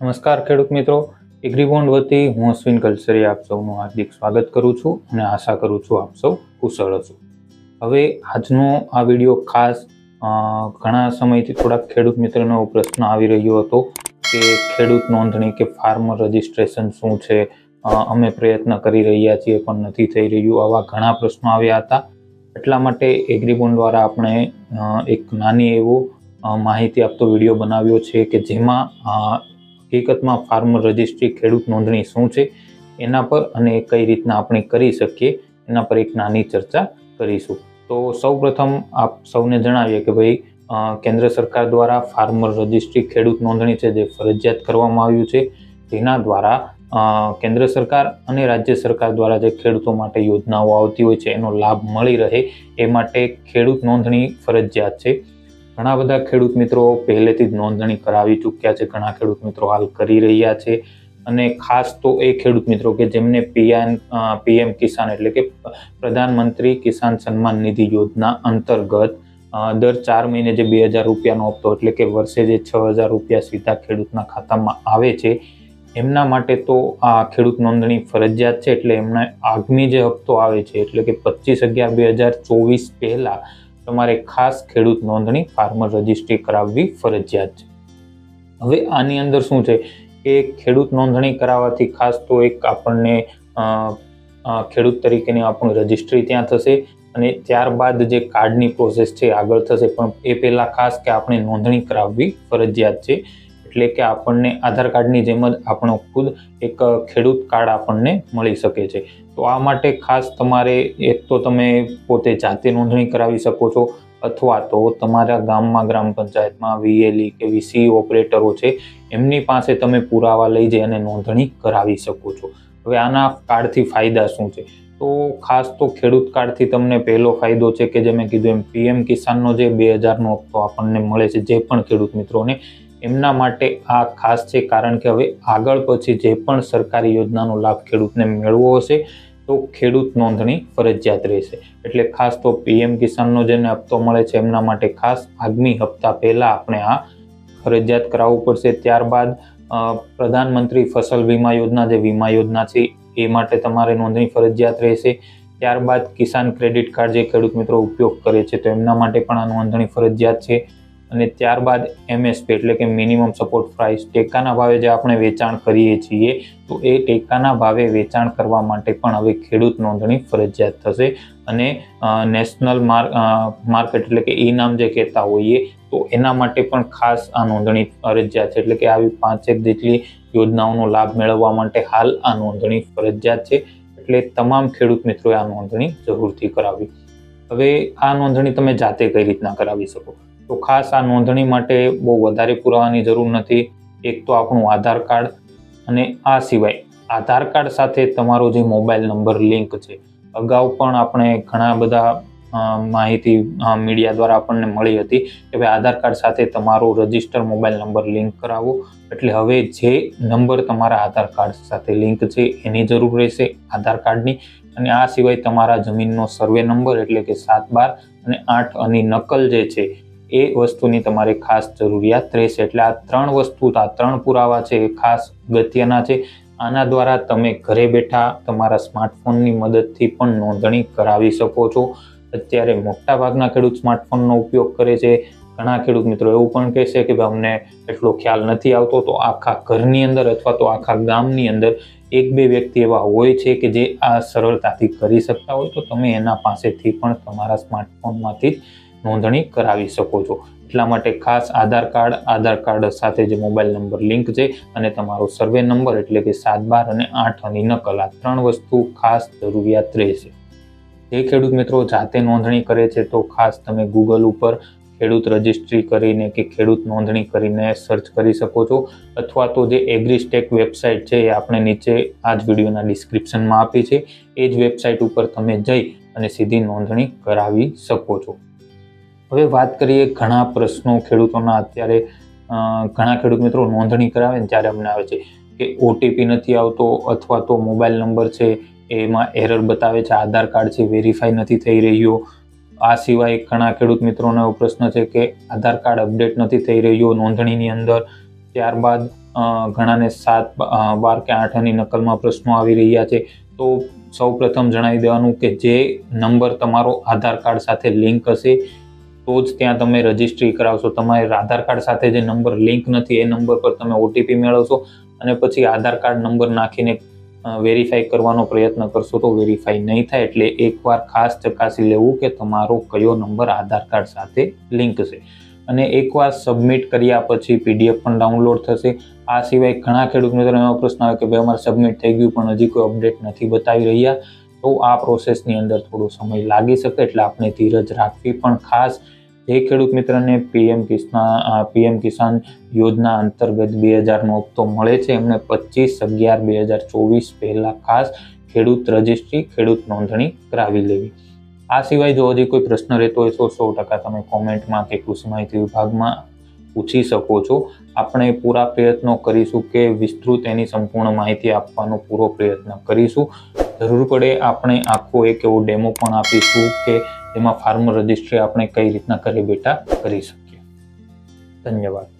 નમસ્કાર ખેડૂત મિત્રો. એગ્રીબોન્ડ વતી હું અશ્વિન કલસરી આપ સૌનું હાર્દિક સ્વાગત કરું છું અને આશા કરું છું આપ સૌ કુશળ હશો. હવે આજનો આ વીડિયો ખાસ ઘણા સમયથી થોડાક ખેડૂત મિત્રનો પ્રશ્ન આવી રહ્યો હતો કે ખેડૂત નોંધણી કે ફાર્મર રજિસ્ટ્રેશન શું છે? અમે પ્રયત્ન કરી રહ્યા છીએ પણ નથી થઈ રહ્યું. આવા ઘણા પ્રશ્નો આવ્યા હતા. એટલા માટે એગ્રીબોન્ડ દ્વારા આપણે એક નાની એવો માહિતી આપતો વીડિયો બનાવ્યો છે કે જેમાં હકીકતમાં ફાર્મર રજિસ્ટ્રી ખેડૂત નોંધણી શું છે, એના પર અને કઈ રીતના આપણે કરી શકીએ, એના પર એક નાની ચર્ચા કરીશું. તો સૌપ્રથમ આપ સૌને જણાવીએ કે ભાઈ કેન્દ્ર સરકાર દ્વારા ફાર્મર રજિસ્ટ્રી ખેડૂત નોંધણી છે જે ફરજિયાત કરવામાં આવ્યું છે. તેના દ્વારા કેન્દ્ર સરકાર અને રાજ્ય સરકાર દ્વારા જે ખેડૂતો માટે યોજનાઓ આવતી હોય છે, એનો લાભ મળી રહે એ માટે ખેડૂત નોંધણી ફરજિયાત છે. ઘણા બધા ખેડૂત મિત્રો પહેલેથી જ નોંધણી કરાવી ચૂક્યા છે. ઘણા ખેડૂત મિત્રો હાલ કરી રહ્યા છે અને ખાસ તો એ ખેડૂત મિત્રો કે જેમને પીએમ પીએમ કિસાન એટલે કે પ્રધાનમંત્રી કિસાન સન્માન નિધિ યોજના અંતર્ગત દર ચાર મહિને જે બે હજાર રૂપિયાનો હપ્તો એટલે કે વર્ષે જે છ હજાર રૂપિયા સીધા ખેડૂતના ખાતામાં આવે છે, એમના માટે તો આ ખેડૂત નોંધણી ફરજિયાત છે. એટલે એમના આગામી જે હપ્તો આવે છે એટલે કે પચીસ અગિયાર બે હજાર ચોવીસ પહેલા તમારે ખાસ ખેડૂત નોંધણી ફાર્મર રજિસ્ટ્રી કરાવવી ફરજિયાત છે. હવે આની અંદર શું છે કે ખેડૂત નોંધણી કરાવવાથી ખાસ તો એક આપણને ખેડૂત તરીકેની આપણું રજિસ્ટ્રી ત્યાં થશે અને ત્યારબાદ જે કાર્ડની પ્રોસેસ છે આગળ થશે. પણ એ પહેલાં ખાસ કે આપણે નોંધણી કરાવવી ફરજિયાત છે. એટલે કે આપણને આધાર કાર્ડની જેમ જ આપણો ખુદ એક ખેડૂત કાર્ડ આપણને મળી શકે છે. તો આ માટે ખાસ તમારે એક તો તમે પોતે જાતે નોંધણી કરાવી શકો છો, અથવા તો તમારા ગામમાં, ગ્રામ પંચાયતમાં, વીએલઈ કે વીસી ઓપરેટરો છે, એમની પાસે તમે પુરાવા લઈ જઈ અને નોંધણી કરાવી શકો છો. હવે આના કાર્ડથી ફાયદા શું છે? તો ખાસ તો ખેડૂત કાર્ડથી તમને પહેલો ફાયદો છે કે જે મેં કીધું એમ, પીએમ કિસાનનો જે બે હજારનો હપ્તો આપણને મળે છે, જે પણ ખેડૂત મિત્રોને એમના માટે આ ખાસ છે, કારણ કે હવે આગળ પછી જે પણ સરકારી યોજનાનો લાભ ખેડૂતને મેળવવો હશે, તો ખેડૂત નોંધણી ફરજિયાત રહેશે. એટલે ખાસ તો પીએમ કિસાનનો જેને હપ્તો મળે છે, એમના માટે ખાસ આગામી હપ્તા પહેલાં આપણે આ ફરજિયાત કરાવવું પડશે. ત્યારબાદ પ્રધાનમંત્રી ફસલ વીમા યોજના, જે વીમા યોજના છે, એ માટે તમારે નોંધણી ફરજિયાત રહેશે. ત્યારબાદ કિસાન ક્રેડિટ કાર્ડ જે ખેડૂત મિત્રો ઉપયોગ કરે છે, તો એમના માટે પણ આ નોંધણી ફરજિયાત છે. અને ત્યારબાદ એમએસપી એટલે કે મિનિમમ સપોર્ટ પ્રાઇસ ટેકાના ભાવે જે આપણે વેચાણ કરીએ છીએ, તો એ ટેકાના ભાવે વેચાણ કરવા માટે પણ હવે ખેડૂત નોંધણી ફરજિયાત થશે. અને નેશનલ માર્ક માર્કેટ એટલે કે ઈ નામ જે કહેતા હોઈએ, તો એના માટે પણ ખાસ આ નોંધણી ફરજિયાત છે. એટલે કે આવી પાંચેક જેટલી યોજનાઓનો લાભ મેળવવા માટે હાલ આ નોંધણી ફરજિયાત છે. એટલે તમામ ખેડૂત મિત્રોએ આ નોંધણી જરૂરથી કરાવવી. હવે આ નોંધણી તમે જાતે કઈ રીતના કરાવી શકો? તો ખાસ આ નોંધણી માટે બહુ વધારે પુરાવાની જરૂર નથી. એક તો આપણું આધાર કાર્ડ અને આ સિવાય આધાર કાર્ડ સાથે તમારો જે મોબાઈલ નંબર લિંક છે, અગાઉ પણ આપણે ઘણા બધા માહિતી મીડિયા દ્વારા આપણને મળી હતી કે ભાઈ આધાર કાર્ડ સાથે તમારો રજિસ્ટર મોબાઈલ નંબર લિંક કરાવો. એટલે હવે જે નંબર તમારા આધાર કાર્ડ સાથે લિંક છે એની જરૂર રહેશે આધાર કાર્ડની. અને આ સિવાય તમારા જમીનનો સર્વે નંબર એટલે કે સાત બાર અને આઠ અને નકલ જે છે એ વસ્તુની તમારે ખાસ જરૂરિયાત રહેશે. એટલે આ ત્રણ વસ્તુ આ ત્રણ પુરાવા છે, એ ખાસ અગત્યના છે. આના દ્વારા તમે ઘરે બેઠા તમારા સ્માર્ટફોનની મદદથી પણ નોંધણી કરાવી શકો છો. અત્યારે મોટાભાગના ખેડૂત સ્માર્ટફોનનો ઉપયોગ કરે છે. ઘણા ખેડૂત મિત્રો એવું પણ કહેશે કે ભાઈ, અમને એટલો ખ્યાલ નથી આવતો. તો આખા ઘરની અંદર અથવા તો આખા ગામની અંદર એક બે વ્યક્તિ એવા હોય છે કે જે આ સરળતાથી કરી શકતા હોય. તો તમે એના પાસેથી પણ તમારા સ્માર્ટફોનમાંથી જ નોંધણી કરાવી શકો છો. એટલા માટે ખાસ આધાર કાર્ડ આધાર કાર્ડ સાથે જે મોબાઈલ નંબર લિંક છે અને તમારો સર્વે નંબર એટલે કે સાત, બાર અને આઠ અની નકલ, આ ત્રણ વસ્તુ ખાસ જરૂરિયાત રહેશે. જે ખેડૂત મિત્રો જાતે નોંધણી કરે છે તો ખાસ તમે ગૂગલ ઉપર ખેડૂત રજિસ્ટ્રી કરીને કે ખેડૂત નોંધણી કરીને સર્ચ કરી શકો છો. અથવા તો જે એગ્રીસ્ટેક વેબસાઇટ છે એ આપણે નીચે આ જ વિડીયોના ડિસ્ક્રિપ્શનમાં આપી છે. એ જ વેબસાઇટ ઉપર તમે જઈ અને સીધી નોંધણી કરાવી શકો છો. હવે વાત કરીએ ઘણા પ્રશ્નો ખેડૂતોના. અત્યારે ઘણા ખેડૂત મિત્રો નોંધણી કરાવે ને ત્યારે અમને આવે છે કે ઓટીપી નથી આવતો અથવા તો મોબાઈલ નંબર છે, એમાં એરર બતાવે છે, આધાર કાર્ડ છે, વેરીફાઈ નથી થઈ રહ્યો. આ સિવાય ઘણા ખેડૂત મિત્રોનો એવો પ્રશ્ન છે કે આધાર કાર્ડ અપડેટ નથી થઈ રહ્યો નોંધણીની અંદર. ત્યારબાદ ઘણાને સાત બાર કે આઠની નકલમાં પ્રશ્નો આવી રહ્યા છે. તો સૌ પ્રથમ જણાવી દેવાનું કે જે નંબર તમારો આધાર કાર્ડ સાથે લિંક હશે તો જ ત્યાં તમે રજિસ્ટ્રી કરાવશો. તમારે આધાર કાર્ડ સાથે જે નંબર લિંક નથી, એ નંબર પર તમે ઓટીપી મેળવશો અને પછી આધાર કાર્ડ નંબર નાખીને વેરીફાઈ કરવાનો પ્રયત્ન કરશો તો વેરીફાઈ નહીં થાય એટલે એકવાર ખાસ ચકાસી લેવું કે તમારો કયો નંબર આધાર કાર્ડ સાથે લિંક છે. અને એકવાર સબમિટ કર્યા પછી પીડીએફ પણ ડાઉનલોડ થશે. આ સિવાય ઘણા ખેડૂત મિત્રોને એવો પ્રશ્ન આવે કે ભાઈ અમારે સબમિટ થઈ ગયું પણ હજી કોઈ અપડેટ નથી બતાવી રહ્યા, તો આ પ્રોસેસની અંદર થોડો સમય લાગી શકે એટલે આપણે ધીરજ રાખવી. પણ ખાસ જે ખેડૂત મિત્રને પીએમ કિસાન પીએમ કિસાન યોજના અંતર્ગત બે હજારનો હપ્તો મળે છે, એમને પચીસ અગિયાર બે હજાર ચોવીસ પહેલાં ખાસ ખેડૂત રજિસ્ટ્રી, ખેડૂત નોંધણી કરાવી લેવી. આ સિવાય જો હજી કોઈ પ્રશ્ન રહેતો હોય તો સો ટકા તમે કોમેન્ટમાં કે કૃષિ માહિતી વિભાગમાં પૂછી શકો છો. આપણે પૂરા પ્રયત્નો કરીશું કે વિસ્તૃત એની સંપૂર્ણ માહિતી આપવાનો પૂરો પ્રયત્ન કરીશું. જરૂર પડે આપણે આખો એક એવો ડેમો પણ આપીશું કે એમાં ફાર્મર રજિસ્ટ્રી આપણે કઈ રીતના ઘરે બેઠા કરી શકીએ. ધન્યવાદ.